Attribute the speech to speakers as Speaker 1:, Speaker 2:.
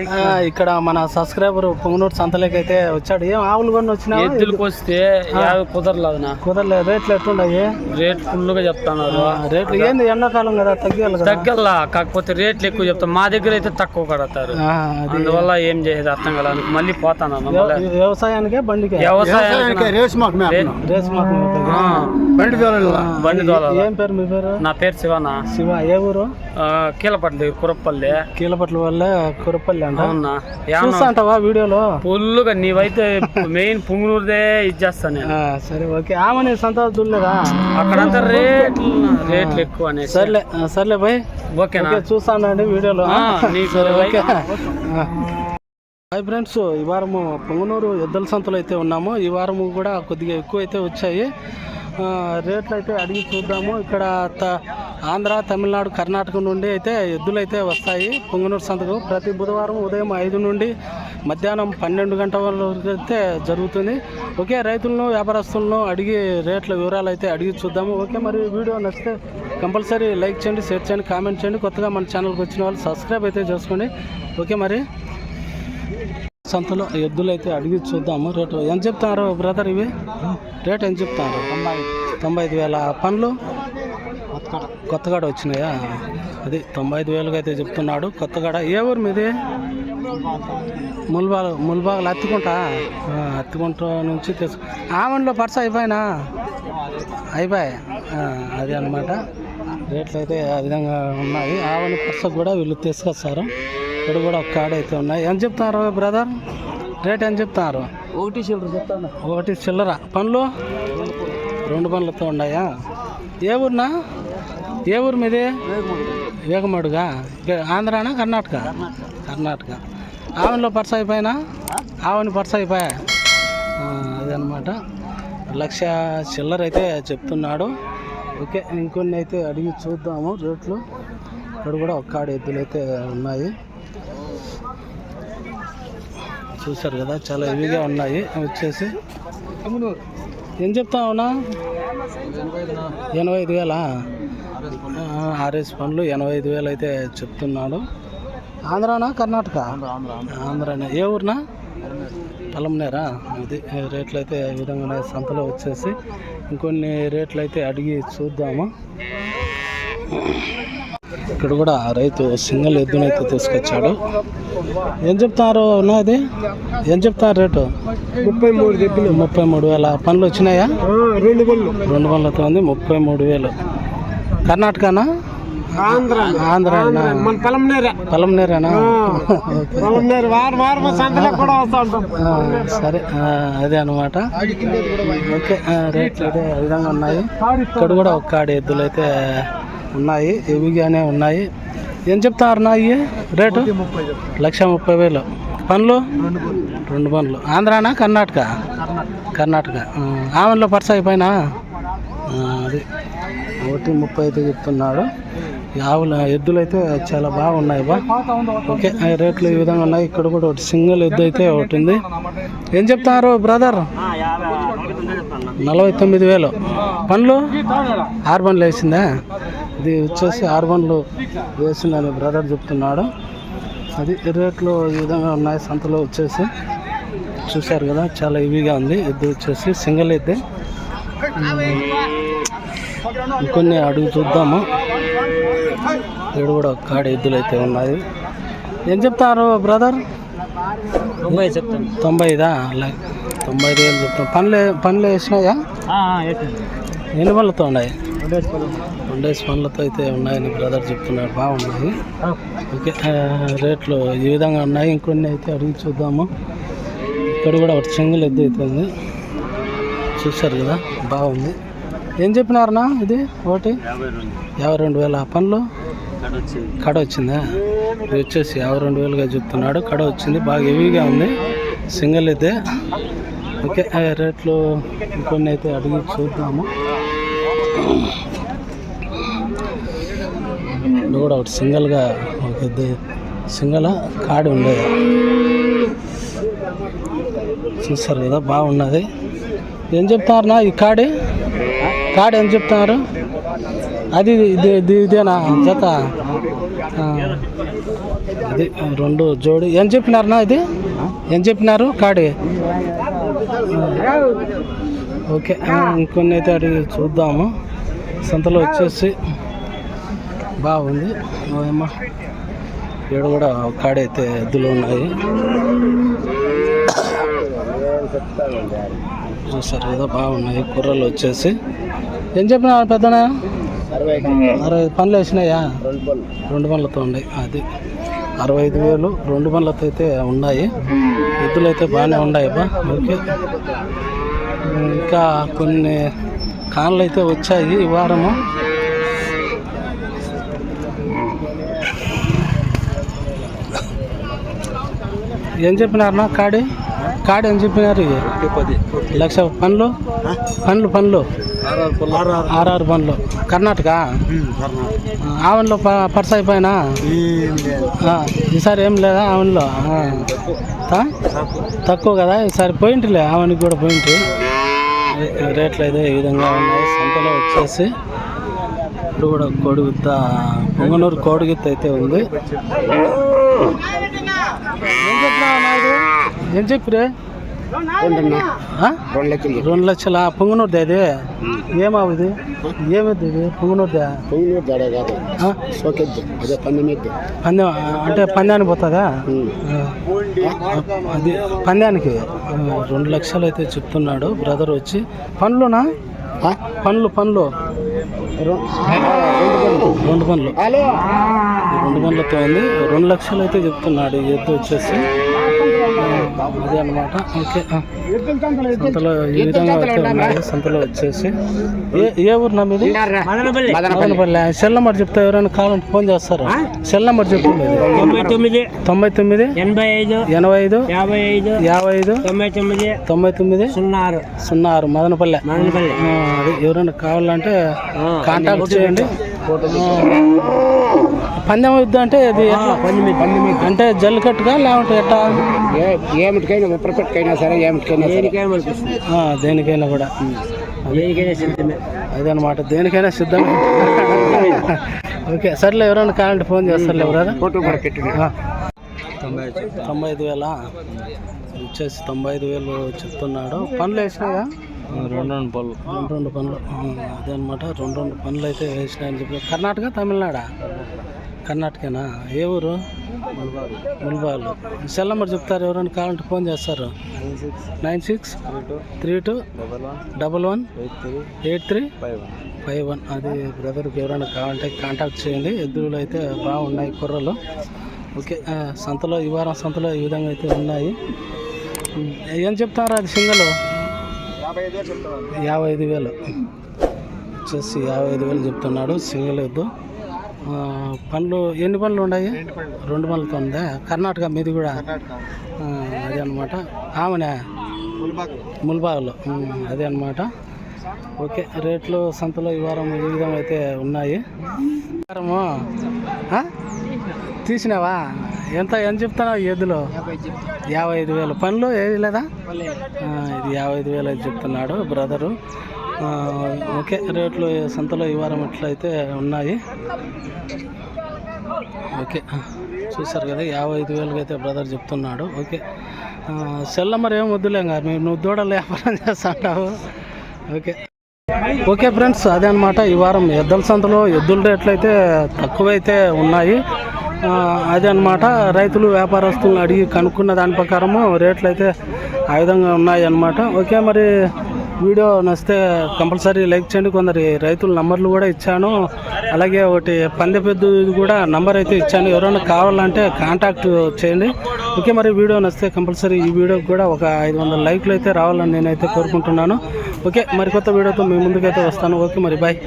Speaker 1: ఆ, ఇక్కడ మన సబ్స్క్రైబర్ పొంగనూరు సంతలోకి అయితే వచ్చాడు. ఏం ఆవులు కొన్ని వచ్చినా
Speaker 2: ఎద్దులకు వస్తే యాభై కుదరలేదు నా.
Speaker 1: కుదరలేదు. రేట్లు ఎట్లున్నాయి?
Speaker 2: రేట్ ఫుల్గా చెప్తున్నారు.
Speaker 1: ఆ, రేట్లు ఏంది? ఎండాకాలం కదా తగ్గాలి కదా.
Speaker 2: తగ్గల్లా కాకపోతే రేట్లు ఎక్కువ చెప్తాం మా దగ్గర అయితే తక్కువ కడతారు. అందువల్ల ఏం చేసేది అర్థం కదా మళ్ళీ పోతాను
Speaker 1: వ్యవ- వ్యవసాయానికే బండికే?
Speaker 2: వ్యవసాయానికి
Speaker 1: రేస్ మాకు
Speaker 2: బండి దోలాల
Speaker 1: ఏం పేరు మీ పేరు?
Speaker 2: నా పేరు శివన
Speaker 1: శివ ఏ ఊరు?
Speaker 2: కీలపట్ల కురప్పల్లి.
Speaker 1: కీలపట్ల వల్ల కురపల్లి అంట
Speaker 2: అవునా?
Speaker 1: చూస్తా అంటావా వీడియోలో?
Speaker 2: ఫుల్గా నీవైతే మెయిన్ పుంగునూరుదే ఇచ్చేస్తాను
Speaker 1: సరే ఓకే. ఆమె సంత చూడలేదా
Speaker 2: అక్కడంతా రేట్లు రేట్లు ఎక్కువ
Speaker 1: సర్లే సర్లే భయ్
Speaker 2: ఓకేనా?
Speaker 1: ఓకే చూస్తానండి వీడియోలో. సరే ఓకే. హాయ్ ఫ్రెండ్స్ ఈ వారము పొంగనూరు ఎద్దల సంతలో అయితే ఉన్నాము. ఈ వారము కూడా కొద్దిగా ఎక్కువ అయితే వచ్చాయి. రేట్లు అయితే అడిగి చూద్దాము. ఇక్కడ త- ఆంధ్ర తమిళనాడు కర్ణాటక నుండి అయితే ఎద్దులు అయితే వస్తాయి. పొంగనూరు సంతకు ప్రతి బుధవారం ఉదయం ఐదు నుండి మధ్యాహ్నం పన్నెండు గంటల వరకు అయితే జరుగుతుంది. ఓకే రైతులను వ్యాపారస్తులను అడిగి రేట్ల వివరాలు అయితే అడిగి చూద్దాము. ఓకే మరి వీడియో నచ్చితే కంపల్సరీ లైక్ చేయండి షేర్ చేయండి కామెంట్ చేయండి. కొత్తగా మన ఛానల్కి వచ్చిన వాళ్ళు సబ్స్క్రైబ్ అయితే చేసుకోండి. ఓకే మరి సంతలో ఎద్దులు అయితే అడిగి చూద్దాము. రేటు ఎంత చెప్తున్నారు బ్రదర్ ఇవి? రేట్ ఎంత చెప్తున్నారు తొంభై తొంభై ఐదు వేల పనులు కొత్తగాడ వచ్చినాయా? అది తొంభై ఐదు వేలుగా అయితే చెప్తున్నాడు. కొత్తగాడ ఏ ఊరు మీది? ముల్బాగ్ ముల్బాగ్లు అత్తుకుంటా? అత్తుకుంట అత్తికుంట నుంచి తెసు ఆమెన్లో పర్స్ అయిపోయినా? అయిపోయాయి. అది అనమాట రేట్లు అయితే ఆ విధంగా ఉన్నాయి. ఆవని పర్స కూడా వీళ్ళు తీసుకొస్తారు. ఇక్కడ కూడా ఒక కాడ అయితే ఉన్నాయి. ఎంత చెప్తున్నారు బ్రదర్? రేట్ ఎంత చెప్తున్నారు?
Speaker 2: ఒకటి చిల్లర చెప్తాను.
Speaker 1: ఒకటి చిల్లర. పండ్లు? రెండు పండ్లతో ఉన్నాయా? ఏ ఊరునా? ఏ ఊరు మీది? వేగమడుగా ఆంధ్రానా కర్ణాటక? కర్ణాటక. ఆవనిలో పర్స్ అయిపోయినా? ఆవని పర్స్ అయిపోయా? అదనమాట లక్ష చిల్లర అయితే చెప్తున్నాడు. ఓకే ఇంకొన్ని అయితే అడిగి చూద్దాము రేట్లు. ఇక్కడ కూడా ఒక కాడ ఎద్దులు అయితే ఉన్నాయి. చూశారు కదా చాలా హెవీగా ఉన్నాయి. వచ్చేసి ఏం చెప్తావు ఉన్నా ఎనభై ఐదు వేలా? ఆర్ఎస్ పండ్లు ఎనభై ఐదు వేలు అయితే చెప్తున్నాడు. ఆంధ్రానా కర్ణాటక? ఆంధ్రానే. ఏ ఊరినా? పలంనేరా ఇది రేట్లు అయితే ఈ విధంగానే సంతలో వచ్చేసి ఇంకొన్ని రేట్లు అయితే అడిగి చూద్దాము. ఇక్కడ కూడా రైతు సింగిల్ ఎద్దునైతే తీసుకొచ్చాడు. ఏం చెప్తారు ఉన్నది ఏం చెప్తారు రేటు?
Speaker 2: ముప్పై మూడు చెప్పిన.
Speaker 1: ముప్పై మూడు వేల. పనులు వచ్చినాయా?
Speaker 2: రెండు పళ్ళు
Speaker 1: రెండు వందలతో ఉంది ముప్పై మూడు వేలు. కర్ణాటకనా?
Speaker 2: ఆంధ్ర.
Speaker 1: ఆంధ్రానా?
Speaker 2: మన పొలంనేరే
Speaker 1: పలంనేరేనా
Speaker 2: పొలంనేరు వారం వారం సంతలో కూడా వస్తూ ఉంటాం.
Speaker 1: ఆ, సరే. అదే అనమాట ఓకే రేట్లు ఆ విధంగా ఉన్నాయి. ఇక్కడ కూడా ఒక కాడి ఎద్దులు అయితే ఉన్నాయి హెవీగానే ఉన్నాయి. ఏం చెప్తారు నా ఇవి రేటు లక్ష ముప్పై వేలు. పనులు? రెండు పనులు. ఆంధ్రానా కర్ణాటక? కర్ణాటక. ఆమెలో పర్స్ అయిపోయినా? అది. ఒకటి ముప్పై అయితే చెప్తున్నాడు. ఆవుల ఎద్దులు అయితే చాలా బాగున్నాయి బా. ఓకే ఆ రేట్లు ఈ విధంగా ఉన్నాయి. ఇక్కడ కూడా ఒకటి సింగిల్ ఎద్దు అయితే ఒకటి ఉంది. ఏం చెప్తున్నారు బ్రదర్? నలభై తొమ్మిది వేలు. పండ్లు ఆరు బండ్లు వేసిందా? ఇది వచ్చేసి ఆరు బండ్లు వేసిందని బ్రదర్ చెప్తున్నాడు. అది రేట్లు ఈ విధంగా ఉన్నాయి సంతలో వచ్చేసి. చూశారు కదా చాలా హెవీగా ఉంది. ఎద్దు వచ్చేసి సింగిల్ ఎద్దే ఇంకొన్ని అడుగు చూద్దాము. ఇక్కడ కూడా ఒక కాడ ఎద్దులు అయితే ఉన్నాయి. ఏం చెప్తారు బ్రదర్?
Speaker 2: తొంభై చెప్తాను.
Speaker 1: తొంభై అలా తొంభై ఐదు వేలు చెప్తాం. పనులు పనులు వేసినాయా? ఎన్ని పనులతో ఉన్నాయి రెండేసి పనులతో అయితే ఉన్నాయని బ్రదర్ చెప్తున్నాడు బాగున్నాయి. ఓకే రేట్లు ఈ విధంగా ఉన్నాయి. ఇంకొన్ని అయితే అడిగి చూద్దాము. ఇక్కడ కూడా ఒకటి సింగిల్ ఎద్దు అయితే ఉంది. చూశారు కదా బాగుంది. ఏం చెప్పినారనా ఇది? ఒకటి? యాభై రెండు వేల. పనులు? కడ వచ్చిందా? ఇది వచ్చేసి యాభై రెండు వేలుగా చెప్తున్నాడు. కడ వచ్చింది. బాగా హెవీగా ఉంది. సింగిల్ అయితే ఓకే రేట్లు ఇంకొన్ని అయితే అడిగి చూద్దాము. ఇది కూడా ఒకటి సింగిల్గా ఒక పెద్ద సింగల్ కాడి ఉండేది. చూస్తారు కదా బాగున్నది. ఏం చెప్తారన్నా ఈ కాడి కాడి ఏం చెప్తున్నారు? అది ఇది ఇది ఇదేనా జత? అది రెండు జోడి. ఏం చెప్పినారనా ఇది? ఏం చెప్పినారు కాడి ఓకే ఇంకొన్ని అయితే అడిగి చూద్దాము. సంతలో వచ్చేసి బాగుంది. ఏమో ఇక్కడ కూడా కాడైతే ఎద్దులు ఉన్నాయి. చూసారు ఏదో బాగున్నాయి. కుర్రలు వచ్చేసి. ఏం చెప్పినా పెద్దనా? అరవై ఐదు పనులు వేసినాయా? రెండు పనులతో ఉన్నాయి. అది అరవై ఐదు వేలు. రెండు పనులతో అయితే ఉన్నాయి. ఎద్దులు అయితే బాగానే ఉన్నాయి బా ఓకే. ఇంకా కొన్ని కాన్లు అయితే వచ్చాయి ఈ వారము. ఏం చెప్పినారన్నా కాడి? కాడి ఏం చెప్పినారు లక్ష పనులు పనులు పనులు ఆర్ఆర్ పనులు కర్ణాటక? ఆవన్లో ప- పర్స్ అయిపోయినా ఈసారి ఏం లేదా ఆవన్లో? తక్కువ కదా ఈసారి పోయింట్లే ఆవనికి కూడా పోయింటి. రేట్లు అయితే ఈ విధంగా ఉన్నాయి. సంతలో వచ్చేసి ఇప్పుడు కూడా కోడిగుత్త పొంగనూరు కోడిగుత్త అయితే ఉంది. ఏం చెప్పినావు నాయుడు? ఏం చెప్పిరే?
Speaker 3: రెండు
Speaker 1: లక్షల. పొంగనూరుది అది ఏమావు ఇది? ఏమిది ఇది? పొంగనూరుదా
Speaker 3: దడ కాదు? సోకెద్దు. అదే పందెమెద్దు.
Speaker 1: పందెం అంటే పందానికి పోతుందా? అది పందానికి? రెండు లక్షలు అయితే చెప్తున్నాడు బ్రదర్ వచ్చి. పండ్లునా పండ్లు పండ్లు రెండు ఈ రెండు పండ్లతో ఉంది. రెండు లక్షలు అయితే చెప్తున్నాడు ఎద్దు వచ్చేసి. అదే అనమాట ఓకే ఆ. సంతలో ఈ విధంగా అయితే ఉన్నాయి? సంతలో వచ్చేసి. ఏ ఏ ఊరు నా మీది?
Speaker 2: మదనపల్లి.
Speaker 1: మదనపల్లి. సెల్ నెంబర్ చెప్తే ఎవరైనా కావాలంటే ఫోన్ చేస్తారు? సెల్ నెంబర్ చెప్పు మీది.
Speaker 2: తొంభై తొమ్మిది.
Speaker 1: తొంభై తొమ్మిది.
Speaker 2: ఎనభై ఐదు.
Speaker 1: ఎనభై ఐదు.
Speaker 2: యాభై ఐదు.
Speaker 1: యాభై ఐదు.
Speaker 2: తొంభై తొమ్మిది.
Speaker 1: తొంభై తొమ్మిది.
Speaker 2: సున్నా ఆరు
Speaker 1: సున్నా ఆరు మదనపల్లె
Speaker 2: మదనపల్లి
Speaker 1: ఎవరైనా కావాలంటే కాంటాక్ట్ చేయండి. పందెం యుద్ధం అంటే ఇది ఎట్లా? అంటే జల్లికట్టుగా లేకుంటే ఎట్టా?
Speaker 3: ఏమిటికైనా ముప్పై పెట్టుకైనా సరే ఏమిటికైనా
Speaker 2: దేనికైనా
Speaker 1: కూడా.
Speaker 2: దేనికైనా సిద్ధమే.
Speaker 1: అదే అనమాట దేనికైనా సిద్ధమే. ఓకే సర్లే ఎవరైనా కావాలంటే ఫోన్ చేస్తారులే ఎవరైనా
Speaker 3: ఫోటో కూడా పెట్టిన
Speaker 1: ఆ. తొంభై ఐదు వేల? వచ్చేసి తొంభై ఐదు వేలు చెప్తున్నాడు. పనులు వేసినాయా? రెండు రెండు పనులు రెండు రెండు పనులు. అదే అనమాట రెండు రెండు పనులు అయితే వేసినాయని చెప్పి. కర్ణాటక తమిళనాడా? కర్ణాటకనా? ఏ ఊరు? ముల్బాలు సెల్ నెంబర్ చెప్తారు ఎవరైనా కావాలంటే ఫోన్ చేస్తారు. Nine six three two double one eight three five one. అది బ్రదర్కి ఎవరైనా కావాలంటే కాంటాక్ట్ చేయండి. ఎద్దులు అయితే బాగున్నాయి కుర్రలు. ఓకే సంతలో ఈ వారం సంతలో ఈ విధంగా అయితే ఉన్నాయి. ఏం చెప్తారా అది సింగల్? యాభై ఐదు వేలు. వచ్చేసి యాభై ఐదు వేలు చెప్తున్నాడు సింగిల్ ఎద్దు పండ్లు ఎన్ని పండ్లు ఉన్నాయి? రెండు పండ్లతో ఉందా? కర్ణాటక మీది కూడా? అదే అనమాట ఆమెనే? ముల్బాగులో. అదే అనమాట ఓకే రేట్లు సంతలో ఈ వారం ఈ విధంగా అయితే ఉన్నాయి. వారము? తీసినావా? ఎంత ఎంత చెప్తున్నావు ఎద్దులు? యాభై ఐదు వేలు. పనులు ఏది లేదా? ఇది యాభై ఐదు వేలు అయితే చెప్తున్నాడు బ్రదరు. ఓకే రేట్లు సంతలో ఈ వారం ఎట్లయితే ఉన్నాయి. ఓకే చూసారు కదా యాభై ఐదు వేలకి అయితే బ్రదర్ చెప్తున్నాడు. ఓకే సెల్ నెంబర్ ఏం వద్దులే ఇంకా మీరు నువ్వు దూడలు వ్యాపారం చేస్తుంటావు ఓకే. ఓకే ఫ్రెండ్స్ అదే అనమాట ఈ వారం ఎద్దుల సంతలో ఎద్దుల రేట్లు అయితే తక్కువైతే ఉన్నాయి. అదే అనమాట రైతులు వ్యాపారస్తులను అడిగి కనుక్కున్న దాని ప్రకారము రేట్లు అయితే ఆ విధంగా ఉన్నాయి అన్నమాట ఓకే మరి వీడియో నచ్చితే కంపల్సరీ లైక్ చేయండి. కొందరి రైతుల నంబర్లు కూడా ఇచ్చాను. అలాగే ఒకటి పందె పెద్ద కూడా నంబర్ అయితే ఇచ్చాను. ఎవరైనా కావాలంటే కాంటాక్ట్ చేయండి. ఓకే మరి వీడియో నచ్చితే కంపల్సరీ ఈ వీడియోకి కూడా ఒక ఐదు వందల లైక్లు అయితే రావాలని నేనైతే కోరుకుంటున్నాను. ఓకే మరి కొత్త వీడియోతో మీ ముందుకైతే వస్తాను. ఓకే మరి బాయ్.